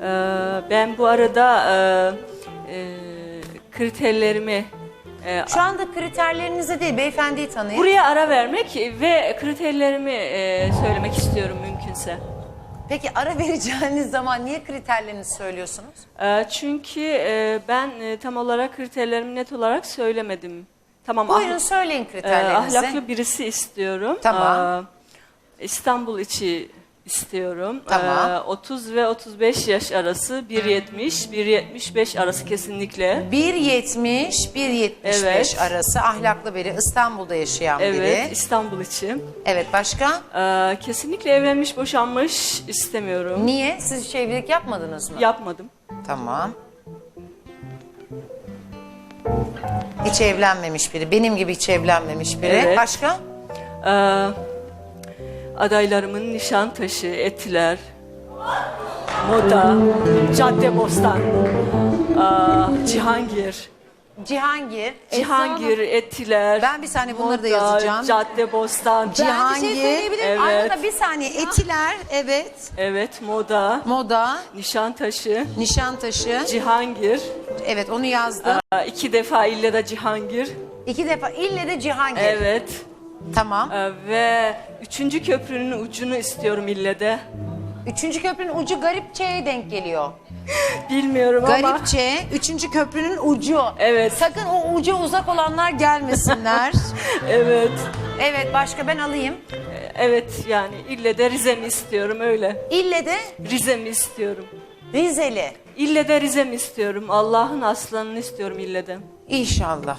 Ee, ben bu arada e, e, kriterlerimi e, Şu anda kriterlerinize değil beyefendiyi tanıyın. buraya ara vermek ve kriterlerimi e, söylemek istiyorum mümkünse. Peki ara vereceğiniz zaman niye kriterlerinizi söylüyorsunuz? Ee, çünkü e, ben e, tam olarak kriterlerimi net olarak söylemedim. Tamam Buyurun ahl- söyleyin e, kriterlerinizi. ahlaklı birisi istiyorum. Tamam. Ee, İstanbul içi istiyorum. Tamam. Ee, 30 ve 35 yaş arası 1.70 1.75 arası kesinlikle. 1.70, 1.75 Evet. arası ahlaklı biri, İstanbul'da yaşayan Evet, biri. İstanbul içi. Evet başka? Ee, kesinlikle evlenmiş, boşanmış istemiyorum. Niye? Siz hiç evlilik yapmadınız mı? Yapmadım. Tamam. Hiç evlenmemiş biri. Benim gibi hiç evlenmemiş biri. Evet. Başka? Ee, adaylarımın Nişantaşı, Etiler, Moda, Caddebostan, ee, Cihangir, Cihangir. Cihangir, Etiler, Ben bir saniye bunları da Moda, yazacağım. Caddebostan, Cihangir. şey söyleyebilir miyim? Arada Evet. bir saniye. Etiler. Evet. evet Moda, Moda. Nişantaşı, Nişantaşı. Cihangir, Evet onu yazdım. ee, iki defa ille de Cihangir, İki defa. İlle de Cihangir. evet Tamam. Ee, ve üçüncü köprünün ucunu istiyorum ille de. Üçüncü köprünün ucu Garipçe'ye denk geliyor. Bilmiyorum ama. Garipçe, üçüncü köprünün ucu. Evet. Sakın o ucu uzak olanlar gelmesinler. Evet. evet başka ben alayım. Evet yani ille de Rize'mi istiyorum öyle. İlle de Rize'mi istiyorum. Rizeli. İlle de Rize'mi istiyorum. Allah'ın aslanını istiyorum ille de. İnşallah.